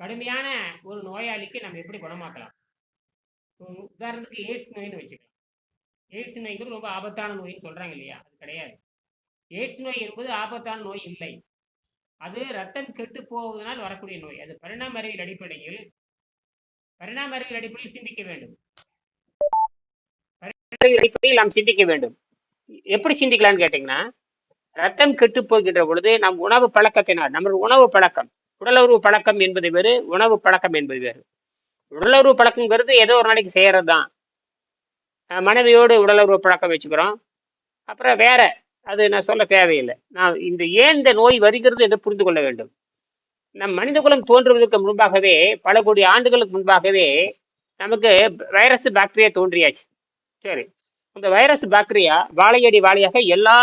கடுமையான ஒரு நோயாளிக்கு நம்ம எப்படி குணமாக்கலாம்? உதாரணத்துக்கு எய்ட்ஸ் நோய்னு வச்சுக்கலாம். எய்ட்ஸ் நோய்ங்கிறது ரொம்ப ஆபத்தான நோய்னு சொல்றாங்க இல்லையா? அது கிடையாது. எய்ட்ஸ் நோய் என்பது ஆபத்தான நோய் இல்லை. அது ரத்தம் கெட்டு போவதனால் வரக்கூடிய நோய். அது பரிணாம அறிவியல் அடிப்படையில் பரிணாம அறிவியல் அடிப்படையில் சிந்திக்க வேண்டும். அடிப்படையில் நாம் சிந்திக்க வேண்டும். எப்படி சிந்திக்கலாம்னு கேட்டீங்கன்னா ரத்தம் கெட்டு போகின்ற பொழுது நம் உணவு பழக்கத்தினால் நம்ம உணவு பழக்கம் உடலுறவு பழக்கம் என்பது வேறு உணவு பழக்கம் என்பது வேறு. உடலுறவு பழக்கங்கிறது ஏதோ ஒரு நாளைக்கு செய்கிறது தான் மனைவியோடு உடலுறவு பழக்கம் வச்சுக்கிறோம். அப்புறம் வேற அது நான் சொல்ல தேவையில்லை. நான் இந்த ஏன் இந்த நோய் வருகிறது என்று புரிந்து கொள்ள வேண்டும். நம் மனித குலம் தோன்றுவதற்கு முன்பாகவே பல கோடி ஆண்டுகளுக்கு முன்பாகவே நமக்கு வைரஸ் பாக்டீரியா தோன்றியாச்சு. சரி அந்த வைரஸ் பாக்டீரியா வாழையடி வாழையாக எல்லா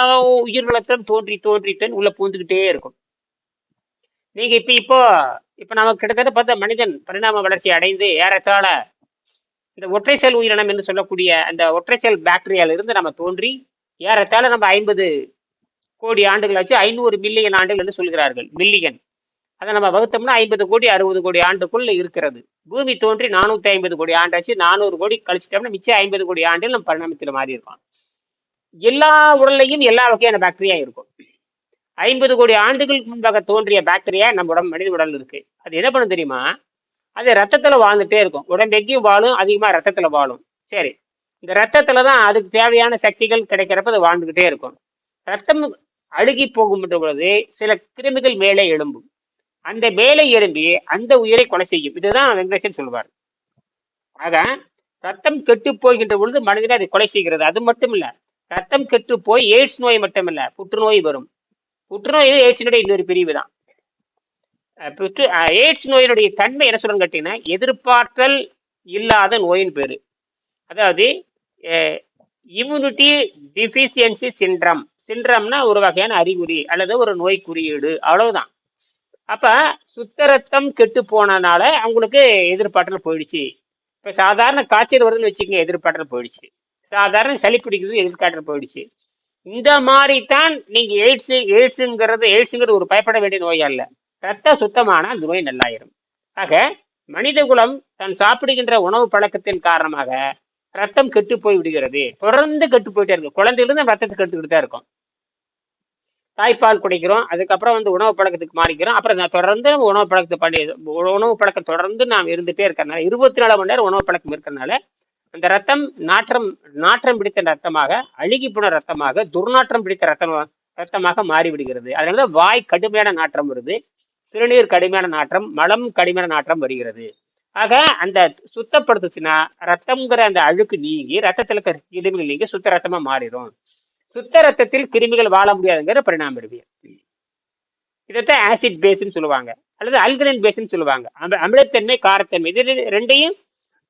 உயிர்வளத்திலும் தோன்றி தோன்றித்தன் உள்ள பூந்துக்கிட்டே இருக்கும். நீங்க இப்ப இப்போ இப்ப நமக்கு கிட்டத்தட்ட பார்த்தா மனிதன் பரிணாம வளர்ச்சி அடைந்து ஏறத்தாழ இந்த ஒற்றை செல் உயிரினம் என்று சொல்லக்கூடிய அந்த ஒற்றை செல் பாக்டீரியால இருந்து நம்ம தோன்றி ஏறத்தாழ நம்ம ஐம்பது கோடி ஆண்டுகள் ஆச்சு ஐநூறு மில்லியன் ஆண்டுகள் என்று சொல்கிறார்கள் மில்லியன் அதை நம்ம வகுத்தோம்னா ஐம்பது கோடி அறுபது கோடி ஆண்டுக்குள்ள இருக்கிறது. பூமி தோன்றி நானூத்தி ஐம்பது கோடி ஆண்டாச்சு நானூறு கோடி கழிச்சிட்டோம்னா மிச்சம் ஐம்பது கோடி ஆண்டில் நம்ம பரிணாமத்தில் மாறி இருக்கோம் எல்லா உடல்லையும் எல்லா வகையான பாக்டீரியா இருக்கும். ஐம்பது கோடி ஆண்டுகளுக்கு முன்பாக தோன்றிய பாக்டீரியா நம்ம உடம்பு மனித உடல் இருக்கு. அது என்ன பண்ணும் தெரியுமா? அது ரத்தத்துல வாழ்ந்துட்டே இருக்கும். உடம்பெக்கியும் வாழும் அதிகமா ரத்தத்துல வாழும். சரி. இந்த ரத்தத்துல தான் அதுக்கு தேவையான சக்திகள் கிடைக்கிறப்ப அது வாழ்ந்துகிட்டே இருக்கும். ரத்தம் அழுகி போகும் பொழுது சில கிருமிகள் மேலே எழும்பும். அந்த மேலே எழும்பி அந்த உயிரை கொலை செய்யும். இதுதான் வெங்கடேசன் சொல்வார். ஆக ரத்தம் கெட்டு போகின்ற பொழுது மனிதனை அதை கொலை செய்கிறது. அது மட்டும் இல்ல ரத்தம் கெட்டு போய் எய்ட்ஸ் நோய் மட்டும் இல்ல புற்றுநோய் வரும். புற்றுநோய் எய்ட்ஸினுடைய இன்னொரு பிரிவு தான் புற்று எய்ட்ஸ் நோயினுடைய தன்மை என்ன சொல்றேன்னு கேட்டீங்கன்னா எதிர்பார்த்தல் இல்லாத நோயின் பேரு. அதாவது இம்யூனிட்டி டிஃபிஷியன்சி சின்ட்ரம் சின்ட்ரம்னா ஒரு வகையான அறிகுறி அல்லது ஒரு நோய் குறியீடு. அவ்வளவுதான். அப்ப சுத்த ரத்தம் கெட்டு போனனால அவங்களுக்கு எதிர்பார்த்தல் போயிடுச்சு. இப்ப சாதாரண காய்ச்சல் வருதுன்னு வச்சுக்கோங்க எதிர்பார்த்தல் போயிடுச்சு. சாதாரண சளி பிடிக்கிறது எதிர்காட்டல் போயிடுச்சு. இந்த மாதிரி தான் நீங்க எய்ட்ஸ் எய்ட்ஸுங்கிறது எய்ட்ஸுங்கிறது ஒரு பயப்பட வேண்டிய நோய் அல்ல. ரத்த சுத்தமான அந்த நோய் நல்லாயிரும். ஆக மனித குலம் தான் சாப்பிடுகின்ற உணவு பழக்கத்தின் காரணமாக ரத்தம் கெட்டு போய் விடுகிறது. தொடர்ந்து கெட்டு போயிட்டே இருக்கு. குழந்தையிலிருந்து ரத்தத்தை கெட்டுக்கிட்டு தான் இருக்கும். தாய்ப்பால் குடிக்கிறோம் அதுக்கப்புறம் வந்து உணவு பழக்கத்துக்கு மாறிக்கிறோம். அப்புறம் நான் தொடர்ந்து நம்ம உணவு பழக்கத்தை பண்ணி உணவு பழக்கம் தொடர்ந்து நாம் இருந்துகிட்டே இருக்கிறனால இருபத்தி நாலு மணி நேரம் உணவு பழக்கம் இருக்கிறனால அந்த ரத்தம் நாற்றம் நாற்றம் பிடித்த ரத்தமாக அழுகி போன ரத்தமாக துர்நாற்றம் பிடித்த ரத்தம் ரத்தமாக மாறிவிடுகிறது. அதனால வாய் கடுமையான நாற்றம் வருது சிறுநீர் கடுமையான நாற்றம் மலம் கடுமையான நாற்றம் வருகிறது. ஆக அந்த சுத்தப்படுத்துச்சுன்னா ரத்தம்ங்கிற அந்த அழுக்கு நீங்கி ரத்தத்தில் இருக்கிற கிருமிகள் நீங்கி சுத்த ரத்தமா மாறிடும். சுத்த ரத்தத்தில் கிருமிகள் வாழ முடியாதுங்கிற பரிணாம அறிவியல் இதைத்தான் ஆசிட் பேஸ்ன்னு சொல்லுவாங்க. அல்லது அல்கலைன் பேஸ்ன்னு சொல்லுவாங்க. அம- அமிலத்தன்மை காரத்தன்மை இது ரெண்டையும்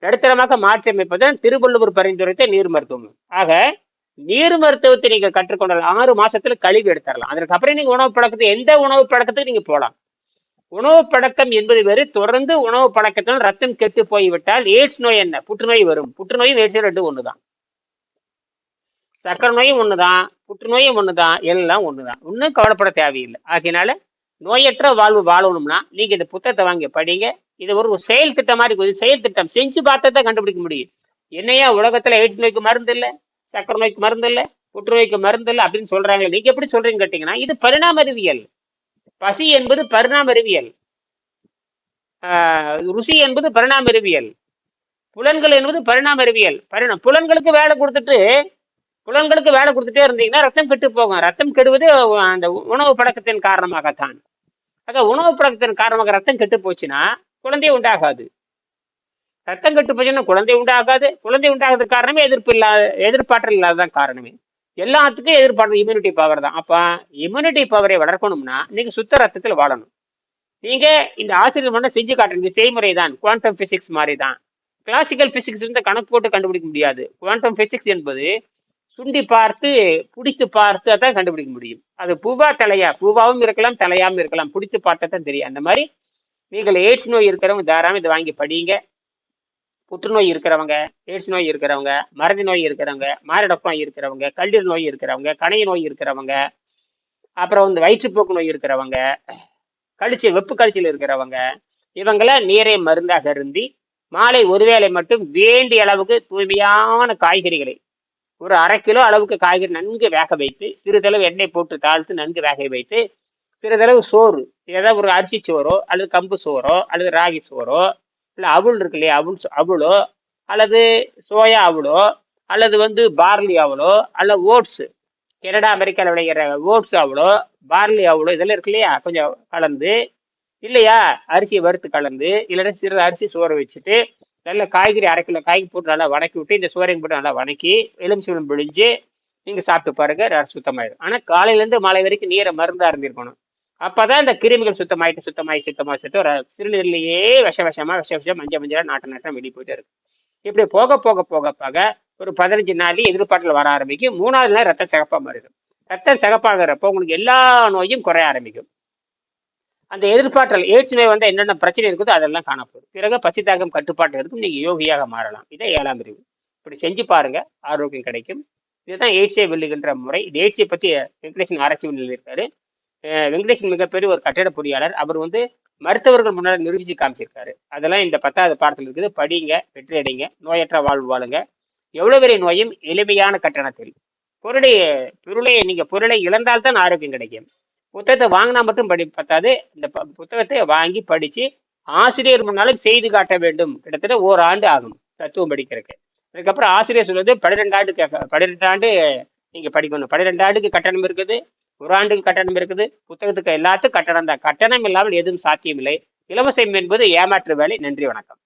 நடுத்தரமாக மாற்றி அமைப்பதுதான் திருவள்ளுவர் பரிந்துரைத்த நீர் மருத்துவம். ஆக நீர் மருத்துவத்தை நீங்க கற்றுக்கொண்டால் ஆறு மாசத்துல கழிவு எடுத்துடலாம். அதற்கு அப்புறம் நீங்க உணவு பழக்கத்தை எந்த உணவு பழக்கத்துக்கு நீங்க போகலாம்? உணவு பழக்கம் என்பது வேறு தொடர்ந்து உணவு பழக்கத்தினால் ரத்தம் கெட்டு போய்விட்டால் எய்ட்ஸ் நோய் என்ன? புற்றுநோய் வரும். புற்றுநோயும் எய்ட்ஸ் ரெண்டும் ஒண்ணுதான். சர்க்கரை நோயும் ஒண்ணுதான் புற்றுநோயும் ஒண்ணுதான் எல்லாம் ஒண்ணுதான். ஒன்றும் கவலைப்பட தேவையில்லை. ஆகையினால நோயற்ற வாழ்வு வாழணும்னா நீங்க இந்த புத்தகத்தை வாங்கி படிங்க. இது ஒரு செயல் திட்டம் மாதிரி செயல் திட்டம். செஞ்சு பார்த்தா கண்டுபிடிக்க முடியும். என்னையா உலகத்துல எய்ட்ஸ் நோய்க்கு மருந்து இல்ல? சக்கரை நோய்க்கு மருந்து இல்லை? புற்றுநோய்க்கு மருந்து இல்லை? அப்படின்னு சொல்றாங்க நீங்க எப்படி சொல்றீங்க கேட்டீங்கன்னா இது பரிணாம அறிவியல் பசி என்பது பரிணாம அறிவியல் ஆஹ் ருசி என்பது பரிணாம அறிவியல் புலன்கள் என்பது பரிணாம அறிவியல் பரிணாம புலன்களுக்கு வேலை கொடுத்துட்டு புலன்களுக்கு வேலை கொடுத்துட்டே இருந்தீங்கன்னா ரத்தம் கெட்டு போகும். ரத்தம் கெடுவது அந்த உணவு பழக்கத்தின் காரணமாகத்தான். ஆக உணவு பழக்கத்தின் காரணமாக ரத்தம் கெட்டு போச்சுன்னா குழந்தை உண்டாகாது. ரத்தம் கெட்டு போச்சுன்னா குழந்தை உண்டாகாது. குழந்தை உண்டாகிறதுக்கு காரணமே எதிர்ப்பு இல்லாத எதிர்பார்த்தல் இல்லாததான் காரணமே. எல்லாத்துக்கும் எதிர்பார்ப்பு இம்யூனிட்டி பவர் தான். அப்போ இம்யூனிட்டி பவரை வளர்க்கணும்னா நீங்கள் சுத்த ரத்தத்தில் வாழணும். நீங்கள் இந்த ஆசிரியர் பண்ண செஞ்சு காட்டுறது செய்முறை தான். குவாண்டம் ஃபிசிக்ஸ் மாதிரி தான் கிளாசிக்கல் ஃபிசிக்ஸ் வந்து கணக்கு போட்டு கண்டுபிடிக்க முடியாது. குவாண்டம் ஃபிசிக்ஸ் என்பது சுண்டி பார்த்து பிடித்து பார்த்து தான் கண்டுபிடிக்க முடியும். அது பூவா தலையா? பூவாவும் இருக்கலாம் தலையாவும் இருக்கலாம். பிடித்து பார்த்தா தான் தெரியும். அந்த மாதிரி நீங்கள் எய்ட்ஸ் நோய் இருக்கிறவங்க தாராளம் இதை வாங்கி படியுங்க புற்றுநோய் இருக்கிறவங்க எய்ட்ஸ் நோய் இருக்கிறவங்க மறதி நோய் இருக்கிறவங்க மாரடைப்பு நோய் இருக்கிறவங்க கல்லீரல் நோய் இருக்கிறவங்க கணைய நோய் இருக்கிறவங்க அப்புறம் வந்து வயிற்றுப்போக்கு நோய் இருக்கிறவங்க கழிச்சல் வெப்பு கழிச்சல் இருக்கிறவங்க இவங்களை நீரை மருந்தாக அருந்தி மாலை ஒருவேளை மட்டும் வேண்டிய அளவுக்கு தூய்மையான காய்கறிகளை ஒரு அரை கிலோ அளவுக்கு காய்கறி நன்கு வேக வைத்து சிறிதளவு எண்ணெய் போட்டு தாழ்த்து நன்கு வேக வைத்து சிறிதளவு சோறு ஏதாவது ஒரு அரிசி சோறோ அல்லது கம்பு சோறோ அல்லது ராகி சோறோ இல்லை அவுள் இருக்கு இல்லையா அவுள் அவுளோ அல்லது சோயா அவுளோ அல்லது வந்து பார்லி அவுளோ அல்ல ஓட்ஸ் கனடா அமெரிக்காவில் விளைகிற ஓட்ஸ் அவுளோ பார்லி அவுளோ இதெல்லாம் இருக்கு இல்லையா கொஞ்சம் கலந்து இல்லையா அரிசியை வறுத்து கலந்து இல்லைன்னா சிறிது அரிசி சோற வச்சுட்டு நல்ல காய்கறி அரை கிலோ காய்கறி போட்டு நல்லா வணக்கி விட்டு இந்த சுவரையும் போட்டு நல்லா வணக்கி எலுமிச்சம்பழம் பிழிஞ்சு நீங்கள் சாப்பிட்டு பாருங்க ர- சுத்தமாயிடும். ஆனால் காலையிலேருந்து மாலை வரைக்கும் நீரை மருந்தாக இருந்திருக்கணும். அப்பதான் இந்த கிருமிகள் சுத்தமாயிட்டு சுத்தமாயி சுத்தமாக சுத்தம் ஒரு சிறுநீர்லேயே விஷ விஷமாக விஷ விஷம் மஞ்சள் மஞ்சளாக நாட்ட நாட்டம் வெளியே போயிட்டு இருக்கும். இப்படி போக போக போக போக ஒரு பதினஞ்சு நாள் எதிர்பார்ட்டில் வர ஆரம்பிக்கும். மூணாவது நாள் ரத்தம் சிகப்பாக மாறிடும். ரத்தம் சிகப்பாகிறப்போ உங்களுக்கு எல்லா நோயும் குறைய ஆரம்பிக்கும். அந்த எதிர்பார்த்தல் எய்ட்ஸ் நோய் வந்து என்னென்ன பிரச்சனை இருக்குதோ அதெல்லாம் காணப்படும். பிறகு பசித்தாக்கம் கட்டுப்பாட்டு இருக்கும் நீங்கள் யோகியாக மாறலாம். இதை ஏழாம் பிரிவு. இப்படி செஞ்சு பாருங்க ஆரோக்கியம் கிடைக்கும். இதுதான் எய்ட்ஸை வெல்லுகின்ற முறை. இது எய்ட்ஸை பற்றி வெங்கடேசன் ஆராய்ச்சி இருக்காரு. அஹ் வெங்கடேசன் மிகப்பெரிய ஒரு கட்டிட பொறியாளர். அவர் வந்து மருத்துவர்கள் முன்னால் நிரூபிச்சு காமிச்சிருக்காரு. அதெல்லாம் இந்த பத்தாவது பாடத்தில் இருக்குது. படிங்க வெற்றி அடைங்க நோயற்ற வாழ்வு வாழுங்க. எவ்வளவு பெரிய நோயும் எளிமையான கட்டணத்தில். பொருளை பொருளை நீங்கள் பொருளை இழந்தால்தான் ஆரோக்கியம் கிடைக்கும். புத்தகத்தை வாங்கினா மட்டும் படி பத்தாது. இந்த ப- புத்தகத்தை வாங்கி படித்து ஆசிரியர் முன்னாலும் செய்து காட்ட வேண்டும். கிட்டத்தட்ட ஓராண்டு ஆகும் தத்துவம் படிக்கிறதுக்கு. அதுக்கப்புறம் ஆசிரியர் சொல்வது பன்னிரெண்டு ஆண்டு கேட்க பன்னிரெண்டு ஆண்டு நீங்கள் படிக்கணும். பன்னிரெண்டு ஆண்டுக்கு கட்டணம் இருக்குது. ஒரு ஆண்டுக்கு கட்டணம் இருக்குது. புத்தகத்துக்கு எல்லாத்துக்கும் கட்டணம் தான். கட்டணம் இல்லாமல் எதுவும் சாத்தியமில்லை. இலவசம் என்பது ஏமாற்று வேலை. நன்றி வணக்கம்.